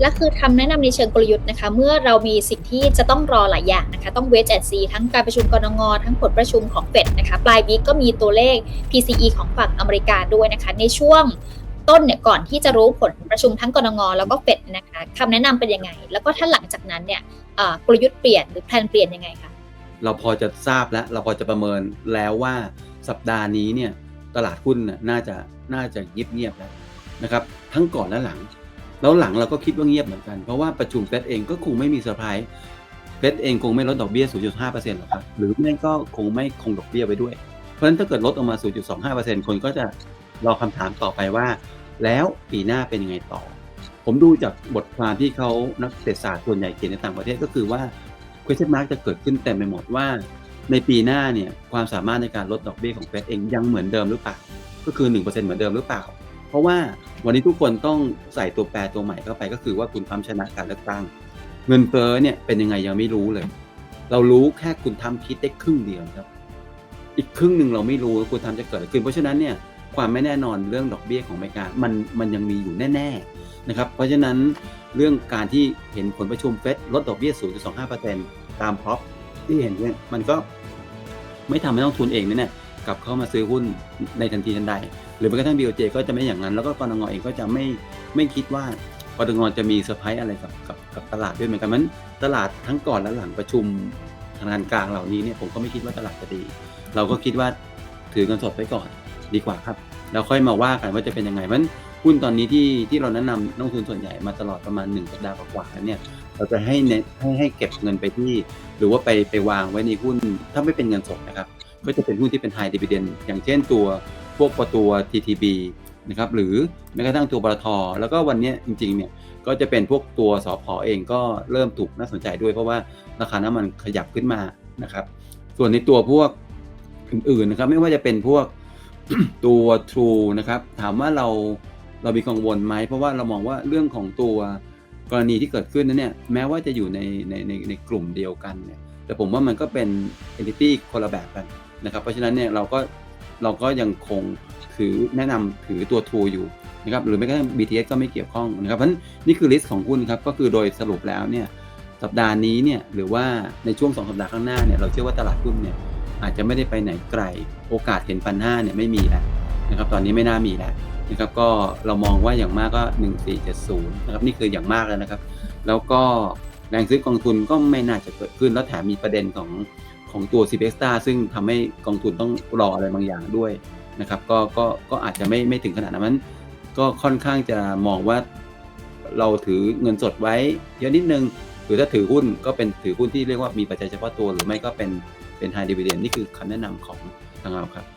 และคือคำแนะนำในเชิงกลยุทธ์นะคะ เมื่อเรามีสิ่งที่จะต้องรอหลายอย่างนะคะ ต้องเวทแอนซีทั้งการประชุมกรงงทั้งผลประชุมของเฟดนะคะ ปลายวีก็มีตัวเลข PCE ของฝั่งอเมริกาด้วยนะคะ ในช่วงต้นเนี่ยก่อนที่จะรู้ผลประชุมทั้งกรงงแล้วก็เฟดนะคะคำแนะนำเป็นยังไง แล้วก็ถ้าหลังจากนั้นเนี่ยกลยุทธ์เปลี่ยนหรือแผนเปลี่ยนยังไงคะเราพอจะทราบแล้วเราพอจะประเมินแล้วว่าสัปดาห์นี้เนี่ยตลาดหุ้นน่าจะน่าจะเงียบเงียบแล้วนะครับ ทั้งก่อนและหลัง แล้วหลังเราก็คิดว่าเงียบเหมือนกัน เพราะว่าประชุมเฟดเองก็คงไม่มีเซอร์ไพรส์เฟดเองคงไม่ลดดอกเบี้ย 0.5%หรอกครับ หรือไม่ก็คงไม่คงดอกเบี้ยไว้ด้วย เพราะฉะนั้นถ้าเกิดลดออกมา 0.25%คนก็จะรอคำถามต่อไปว่า แล้วปีหน้าเป็นยังไงต่อ ผมดูจากบทความที่เขานักเศรษฐศาสตร์ส่วนใหญ่เขียนในต่างประเทศก็คือว่า question mark จะเกิดขึ้นเต็มไปหมดว่า ในปีหน้าเนี่ยความสามารถในการลดดอกเบี้ยของเฟดเองยังเหมือนเดิมหรือเปล่า ก็คือ 1%เหมือนเดิมหรือเปล่า ราะว่าวันนี้ทุกคนต้องใส่ตัวแปรตัวใหม่เข้าไปก็คือว่าคุณทำชนะการเลือกตั้ง เงินเฟ้อเนี่ยเป็นยังไงยังไม่รู้เลย เรารู้แค่คุณทำคิดได้ครึ่งเดียวครับ อีกครึ่งหนึ่งเราไม่รู้ว่าคุณทำจะเกิดอะไรขึ้น เพราะฉะนั้นเนี่ยความไม่แน่นอนเรื่องดอกเบี้ยของอเมริกามันมันยังมีอยู่แน่ๆนะครับเพราะฉะนั้นเรื่องการที่เห็นผลประชุมเฟดลดดอกเบี้ย 0.25%ตามพร็อพที่เห็นเนี่ยมันก็ไม่ทำให้นักลงทุนเองเนี่ยกลับเข้ามาซื้อหุ้นในทันทีทันใด หรือแม้กระทั่ง BOJ ก็จะไม่อย่างนั้น แล้วก็กรงเองก็จะไม่ไม่คิดว่ากรงจะมีเซอร์ไพรส์อะไรกับกับกับตลาดด้วยเหมือนกันมันตลาดทั้งก่อนและหลังประชุมธนาคารกลางเหล่านี้เนี่ยผมก็ไม่คิดว่าตลาดจะดี เราก็คิดว่าถือเงินสดไว้ก่อนดีกว่าครับแล้วค่อยมาว่ากันว่าจะเป็นยังไงมันหุ้นตอนนี้ที่ที่เราแนะนำนักลงทุนส่วนใหญ่มาตลอดประมาณ1สัปดาห์กว่าๆแล้วเนี่ยเราจะให้เน้นให้ให้เก็บเงินไปที่ หรือว่าไปไปวางไว้ในหุ้นถ้าไม่เป็นเงินสดนะครับก็จะเป็นหุ้นที่เป็น high dividend อย่างเช่นตัว พวกประตัว TTB นะครับหรือแม้กระทั่งตัวบลทแล้วก็วันนี้จริงๆเนี่ยก็จะเป็นพวกตัวสอพอเองก็เริ่มถูกน่าสนใจด้วยเพราะว่าราคาน้ำมันขยับขึ้นมานะครับ ส่วนในตัวพวกอื่นๆนะครับไม่ว่าจะเป็นพวกตัว True นะครับถามว่าเราเรามีกังวลไหมเพราะว่าเรามองว่าเรื่องของตัวกรณีที่เกิดขึ้นนั้นเนี่ยแม้ว่าจะอยู่ในในในในกลุ่มเดียวกันเนี่ยแต่ผมว่ามันก็เป็น entity คนละแบบกันนะครับเพราะฉะนั้นเนี่ยเราก็ เราก็ยังคงถือแนะนำถือตัว True อยู่นะครับหรือแม้กระทั่ง BTS ก็ไม่เกี่ยวข้องนะครับเพราะนี่คือลิสต์ของหุ้นครับก็คือโดยสรุปแล้วเนี่ยสัปดาห์นี้เนี่ยหรือว่าในช่วงสองสัปดาห์ข้างหน้าเนี่ยเราเชื่อว่าตลาดหุ้นเนี่ยอาจจะไม่ได้ไปไหนไกลโอกาสเห็นพันห้าเนี่ยไม่มีแล้วนะครับตอนนี้ไม่น่ามีแล้วนะครับก็เรามองว่าอย่างมากก็ 1470นะครับนี่คืออย่างมากแล้วนะครับ แล้วก็แรงซื้อกองทุนก็ไม่น่าจะเกิดขึ้นแล้วแถมมีประเด็นของ ของตัว c p e x t a ซึ่งทำให้กองทุนต้องรออะไรบางอย่างด้วยนะครับก็ก็ก็อาจจะไม่ไม่ถึงขนาดนั้น ก็ค่อนข้างจะมองว่าเราถือเงินสดไว้เยอะนิดนึง หรือถ้าถือหุ้นก็เป็นถือหุ้นที่เรียกว่ามีปัจจัยเฉพาะตัว หรือไม่ก็เป็นเป็น high dividend นี่คือคำแนะนำของทางเราครับ